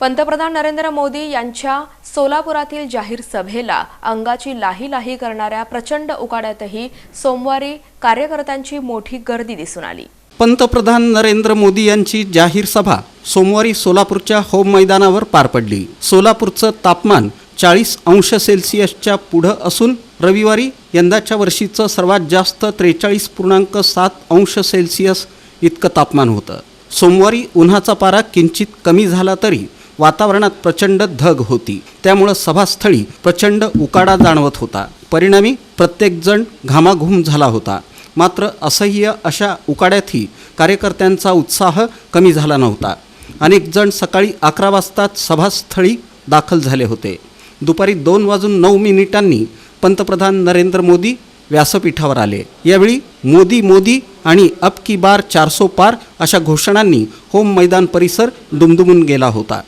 पंतप्रधान नरेंद्र मोदी यांच्या सोलापुरातील जाहीर सभेला अंगाची लाही लाही करणाऱ्या प्रचंड उकाड्यातही सोमवारी कार्यकर्त्यांची मोठी गर्दी दिसून आली. पंतप्रधान नरेंद्र मोदी यांची जाहीर सभा सोमवारी सोलापूरच्या होम मैदानावर पार पडली. सोलापूरचं तापमान चाळीस अंश सेल्सिअसच्या पुढं असून रविवारी यंदाच्या वर्षीचं सर्वात जास्त त्रेचाळीस पूर्णांक सात अंश सेल्सिअस इतकं तापमान होतं. सोमवारी उन्हाचा पारा किंचित कमी झाला तरी वातावरणात प्रचंड धग होती. त्यामुळं सभास्थळी प्रचंड उकाडा जाणवत होता. परिणामी प्रत्येकजण घामाघूम झाला होता. मात्र असह्य अशा उकाड्यातही कार्यकर्त्यांचा उत्साह कमी झाला नव्हता. अनेक जण सकाळी अकरा वाजताच सभास्थळी दाखल झाले होते. दुपारी दोन वाजून नऊ मिनिटांनी पंतप्रधान नरेंद्र मोदी व्यासपीठावर आले. यावेळी मोदी मोदी आणि अब की बार चारसो पार अशा घोषणांनी होम मैदान परिसर दुमदुमून गेला होता.